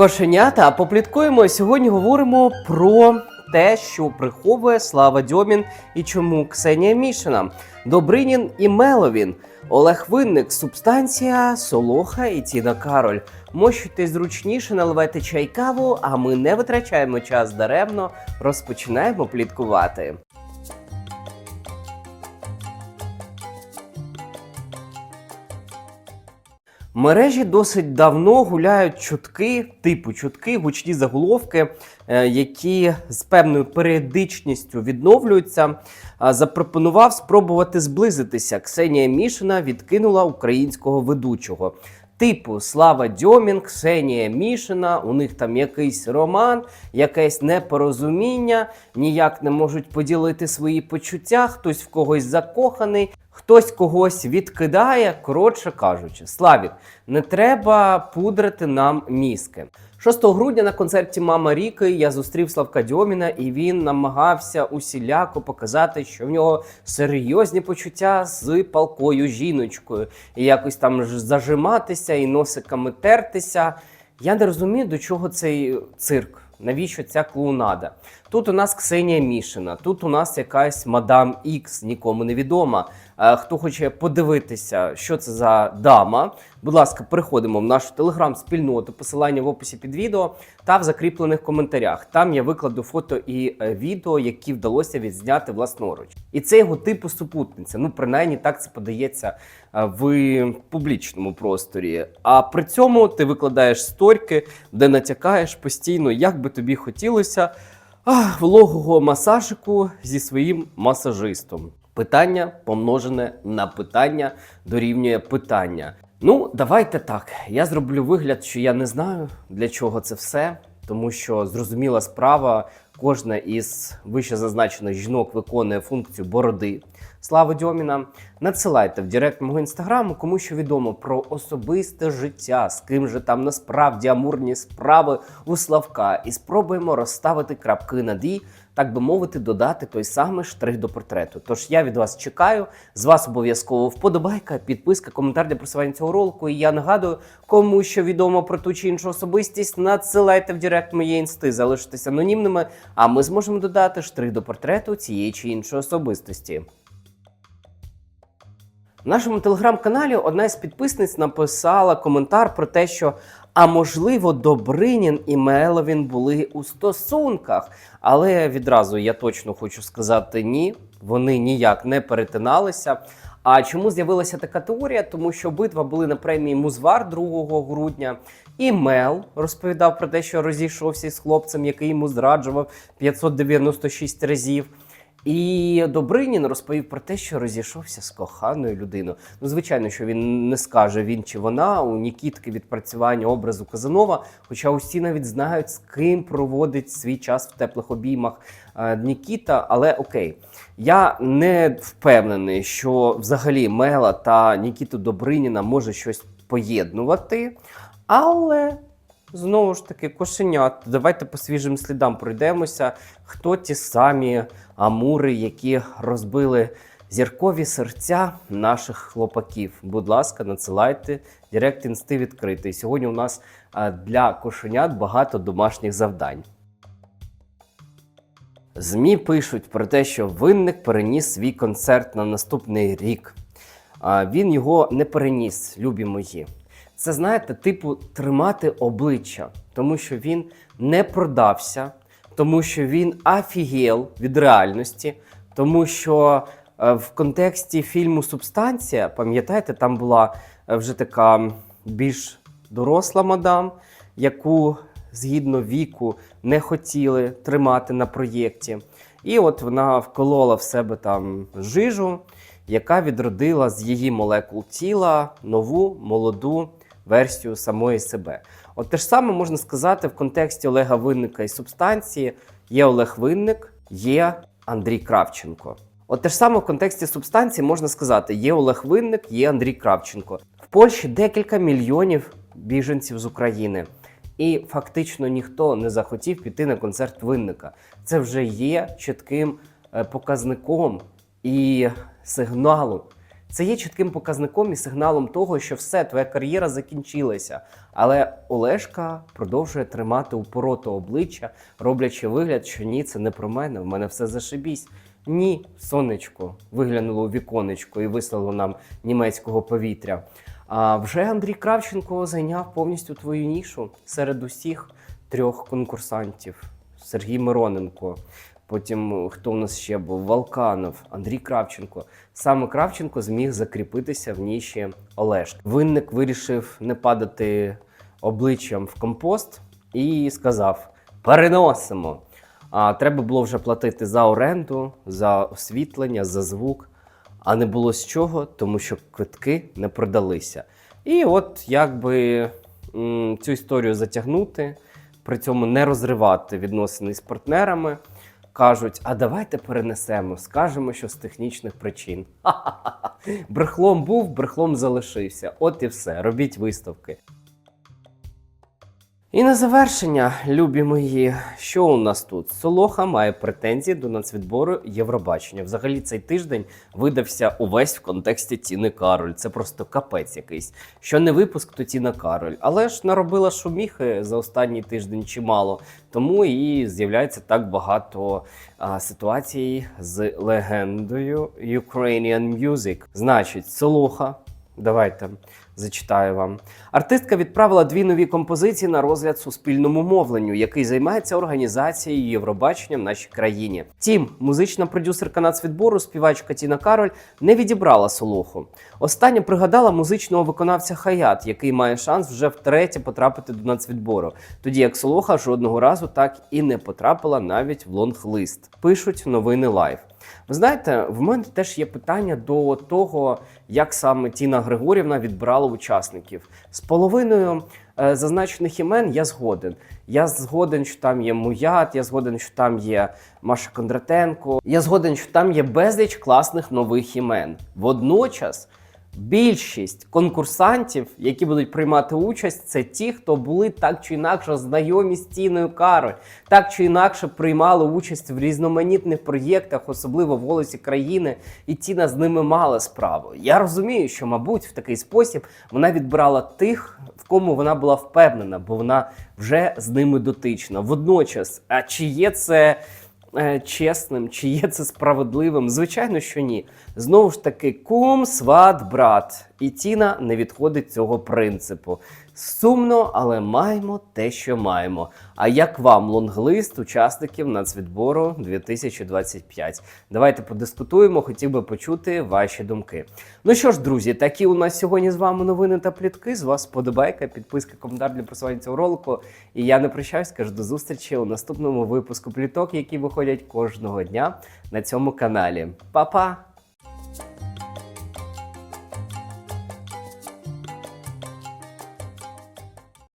Кошенята, попліткуємо. Сьогодні говоримо про те, що приховує Слава Дьомін і чому Ксенія Мішина, Добринін і Меловін, Олег Винник, Субстанція, Солоха і Тіна Кароль. Мощуйте зручніше, наливайте чай каву, а ми не витрачаємо час даремно, розпочинаємо пліткувати. Мережі досить давно гуляють чутки, типу чутки, гучні заголовки, е, які з певною періодичністю відновлюються. Запропонував спробувати зблизитися. Ксенія Мішина відкинула українського ведучого. Типу Слава Дьомінг, Ксенія Мішина, у них там якийсь роман, якесь непорозуміння, ніяк не можуть поділити свої почуття, хтось в когось закоханий, хтось когось відкидає. Коротше кажучи, Славік, не треба пудрити нам мізки. 6 грудня на концерті Мама Ріки я зустрів Славка Дьоміна, і він намагався усіляко показати, що в нього серйозні почуття з палкою жіночкою, і якось там зажиматися і носиками тертися. Я не розумію, до чого цей цирк. Навіщо ця клоунада? Тут у нас Ксенія Мішина, тут у нас якась мадам Ікс, нікому не відома. Е, Хто хоче подивитися, що це за дама, будь ласка, переходимо в нашу телеграм-спільноту, посилання в описі під відео та в закріплених коментарях. Там я викладу фото і е, відео, які вдалося відзняти власноруч. І це його типу супутниця. Ну, принаймні, так це подається е, в публічному просторі. А при цьому ти викладаєш сторіки, де натякаєш постійно, як би тобі хотілося а, вологого масажику зі своїм масажистом. Питання помножене на питання дорівнює питання. Ну, давайте так. Я зроблю вигляд, що я не знаю для чого це все, тому що зрозуміла справа, кожна із вище зазначених жінок виконує функцію бороди. Слава Дьоміна. Надсилайте в директ мого інстаграму, кому що відомо про особисте життя, з ким же там насправді амурні справи у Славка, і спробуємо розставити крапки над «і», так би мовити, додати той самий штрих до портрету. Тож я від вас чекаю. З вас обов'язково вподобайка, підписка, коментар для просування цього ролику. І я нагадую, кому що відомо про ту чи іншу особистість, надсилайте в директ моєї інсти, залишитесь анонімними, а ми зможемо додати штрих до портрету цієї чи іншої особистості. В нашому телеграм-каналі одна із підписниць написала коментар про те, що а можливо Добринін і Меловін були у стосунках. Але відразу я точно хочу сказати ні, вони ніяк не перетиналися. А чому з'явилася така теорія? Тому що обидва були на премії Музвар 2 грудня, і Мел розповідав про те, що розійшовся з хлопцем, який йому зраджував 596 разів. І Добринін розповів про те, що розійшовся з коханою людиною. Ну, звичайно, що він не скаже він чи вона у Нікітки відпрацювання образу Казанова. Хоча усі навіть знають, з ким проводить свій час в теплих обіймах е, Нікіта. Але окей, я не впевнений, що взагалі Мела та Нікіту Добриніна може щось поєднувати. Але Знову ж таки, кошенят. Давайте по свіжим слідам пройдемося. Хто ті самі амури, які розбили зіркові серця наших хлопаків? Будь ласка, надсилайте. Директ інсти відкритий. Сьогодні у нас для кошенят багато домашніх завдань. ЗМІ пишуть про те, що винник переніс свій концерт на наступний рік. Він його не переніс, любі мої. Це знаєте, типу, тримати обличчя, тому що він не продався, тому що він афігел від реальності, тому що е, в контексті фільму Субстанція, пам'ятаєте, там була е, вже така більш доросла мадам, яку згідно віку не хотіли тримати на проєкті. І от вона вколола в себе там жижу, яка відродила з її молекул тіла нову молоду версію самої себе. От те ж саме можна сказати в контексті Олега Винника і субстанції: є Олег Винник, є Андрій Кравченко. От те ж саме в контексті субстанції можна сказати: є Олег Винник, є Андрій Кравченко. В Польщі декілька мільйонів біженців з України. І фактично ніхто не захотів піти на концерт винника. Це вже є чітким е, показником і сигналом, Це є чітким показником і сигналом того, що все, твоя кар'єра закінчилася. Але Олешка продовжує тримати упороте обличчя, роблячи вигляд, що ні, це не про мене, в мене все зашибісь. Ні, сонечко виглянуло у віконечко і вислало нам німецького повітря. А вже Андрій Кравченко зайняв повністю твою нішу серед усіх трьох конкурсантів: Сергій Мироненко. Потім хто у нас ще був? Валканов, Андрій Кравченко. Саме Кравченко зміг закріпитися в ніші Олешки. Винник вирішив не падати обличчям в компост і сказав: переносимо. А треба було вже платити за оренду, за освітлення, за звук. А не було з чого, тому що квитки не продалися. І от якби цю історію затягнути, при цьому не розривати відносини з партнерами. Кажуть, а давайте перенесемо, скажемо, що з технічних причин. Ха-ха-ха. Брехлом був, брехлом залишився. От і все. Робіть виставки. І на завершення, любі мої, що у нас тут? Солоха має претензії до нацвідбору Євробачення. Взагалі цей тиждень видався увесь в контексті Тіни Кароль. Це просто капець якийсь. Що не випуск, то Тіна Кароль. Але ж наробила шуміхи за останній тиждень чимало. Тому і з'являється так багато а, ситуацій з легендою Ukrainian Music. Значить, Солоха. Давайте зачитаю вам. Артистка відправила дві нові композиції на розгляд суспільному мовленню, який займається організацією Євробачення в нашій країні. Втім, музична продюсерка нацвідбору, співачка Тіна Кароль, не відібрала солоху. Остання пригадала музичного виконавця Хаят, який має шанс вже втретє потрапити до нацвідбору, тоді як солоха жодного разу так і не потрапила навіть в лонг-лист. Пишуть новини лайв. Ви знаєте, в мене теж є питання до того, як саме Тіна Григорівна відбирала учасників. З половиною е, зазначених імен я згоден. Я згоден, що там є Муят, я згоден, що там є Маша Кондратенко. Я згоден, що там є безліч класних нових імен. Водночас. Більшість конкурсантів, які будуть приймати участь, це ті, хто були так чи інакше знайомі з Тіною Кароль, так чи інакше приймали участь в різноманітних проєктах, особливо в голосі країни, і Тіна з ними мала справу. Я розумію, що, мабуть, в такий спосіб вона відбирала тих, в кому вона була впевнена, бо вона вже з ними дотична. Водночас, а чи є це чесним, чи є це справедливим? Звичайно, що ні. Знову ж таки, кум, сват, брат. І Тіна не відходить цього принципу. Сумно, але маємо те, що маємо. А як вам лонглист учасників нацвідбору 2025? Давайте подискутуємо, хотів би почути ваші думки. Ну що ж, друзі, такі у нас сьогодні з вами новини та плітки. З вас подобайка, підписка, коментар для просування цього ролику. І я не прощаюсь, кажу до зустрічі у наступному випуску пліток, які виходять кожного дня на цьому каналі. Па-па!